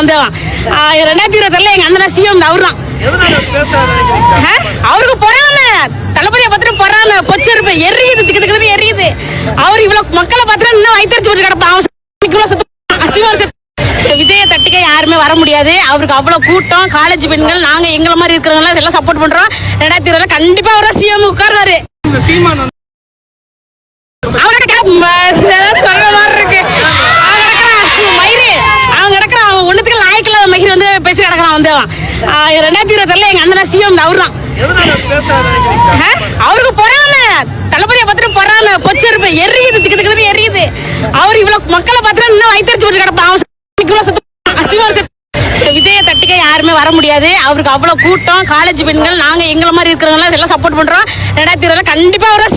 வந்தவன். ரெண்டாயிரத்தி இருபத்தி எங்க அண்ணன் சிஎம் அவர் தான் அவருக்கு பொறாம. தளபதியை பார்த்துட்டு பொறாம. பொச்சிருப்பு எரியுது திக்கு திக்கு எரியுது. அவர் இவ்வளவு மக்களை பார்த்துட்டு இன்னும் வயிற்றுச்சு போட்டு கிடப்பான். அவன் விஜய தட்டுக்க யாருமே வர முடியாது. அவருக்கு அவ்வளவு கூட்டம். காலேஜ் பெண்கள் நாங்க எங்களை மாதிரி இருக்கிறவங்க எல்லாம் சப்போர்ட் பண்றோம். ரெண்டாயிரத்தி இருபதுல கண்டிப்பா அவர் சிஎம் பேசி கிடக்குறான் வந்து அவன் ரெண்டாயிரத்தி இருபத்தி எங்க அண்ணன் சிஎம் அவர் தான் அவருக்கு பொறாம. தளபதியை பார்த்துட்டு பொறாம. பொச்சிருப்பு எரியுது. திக்கு திக்கு எரியுது. அவர் இவ்வளவு மக்களை பார்த்துட்டு இன்னும் வயிற்றுச்சு போட்டு கிடப்பான். விஜய தட்டுக்க யாருமே வர முடியாது. அவருக்கு அவ்வளவு கூட்டம். காலேஜ் பெண்கள் நாங்க எங்களை மாதிரி இருக்கிறவங்க எல்லாம் சப்போர்ட் பண்றோம். ரெண்டாயிரத்தி இருபதுல கண்டிப்பா அவர்